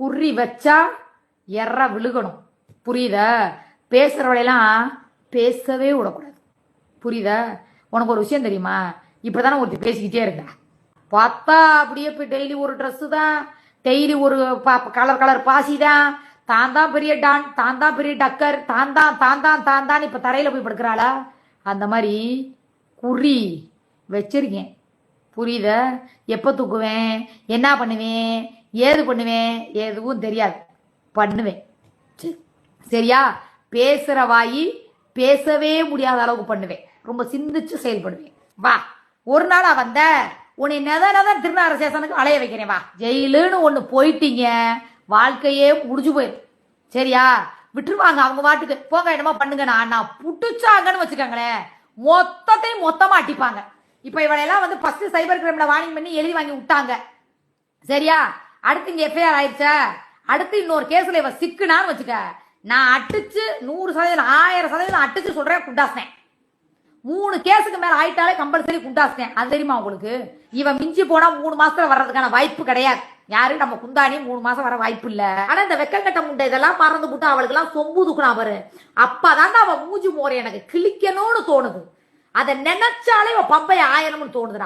குறி வச்சா எற விழுகணும். புரியுதா? பேசுகிறவளையெல்லாம் பேசவே விடக்கூடாது. புரியுதா? உனக்கு ஒரு விஷயம் தெரியுமா? இப்படிதானே ஒருத்தர் பேசிக்கிட்டே இருக்கா. பார்த்தா அப்படியே போய் டெய்லி ஒரு ட்ரெஸ்ஸு தான். டெய்லி ஒரு கலர் கலர் பாசி தான். தான் தான் பெரிய டான் தான் தான் பெரிய டக்கர் தான் தான் தான் தான் தான் தான் இப்போ தரையில் போய் படுக்கிறாளா? அந்த மாதிரி குறி வச்சிருக்கேன். புரியுத? எப்போ தூக்குவேன்? என்ன பண்ணுவேன்? ஏது பண்ணுவேன்? எதுவும் தெரியாது. பண்ணுவேன். சரியா? பேசுகிற வாயி பேசவே முடியாத அளவுக்கு பண்ணுவேன். ரொம்ப சிந்திச்சு செயல்படுவேன். வா. ஒரு நாளா வந்த உன்னை நெத நெத திருநார சேசனுக்கு அலைய வைக்கிறேன். வா. ஜெயிலுன்னு ஒன்று போயிட்டீங்க. வாழ்க்கையே முடிஞ்சு போயிடும் சரியா? விட்டுருவாங்க அவங்க வாட்டுக்கு. போங்க என்னமோ பண்ணுங்க. நான் நான் புட்டுச்சாங்கன்னு வச்சுக்கோங்களேன். மொத்தத்தையும் மொத்தமா அட்டிப்பாங்க இப்போ இவளையெல்லாம் வந்து ஃபஸ்ட்டு சைபர் கிரைம்ல வார்னிங் பண்ணி எழுதி வாங்கி விட்டாங்க. சரியா? அடுத்து இங்க எஃப்ஐஆர் ஆயிடுச்சா. அடுத்து இன்னொரு கேஸ்ல இவ சிக்குனான்னு வச்சுக்க. நான் அடிச்சு நூறு சதவீதம் ஆயிரம் சதவீதம் அடிச்சு சொல்றேன் குண்டாசினேன். மூணு கேஸுக்கு மேல ஆயிட்டாலே கம்பல்சரி குண்டாசினேன். அது தெரியுமா உங்களுக்கு? இவன் மிஞ்சி போனா மூணு மாசத்துல வர்றதுக்கான வாய்ப்பு கிடையாது. யாரு? நம்ம குந்தாணி மூணு மாசம் வர வாய்ப்பு இல்ல. ஆனா இந்த வெக்கங்கட்ட முண்டை இதெல்லாம் பறந்து போட்டு அவளுக்கு எல்லாம் சொம்பு தூக்குனா அவரு அப்பதான் அவன் மூஞ்சி மோரை எனக்கு கிழிக்கணும்னு தோணுது. அதை நினைச்சாலே இவன் பம்பை ஆயணும்னு தோணுதுடா.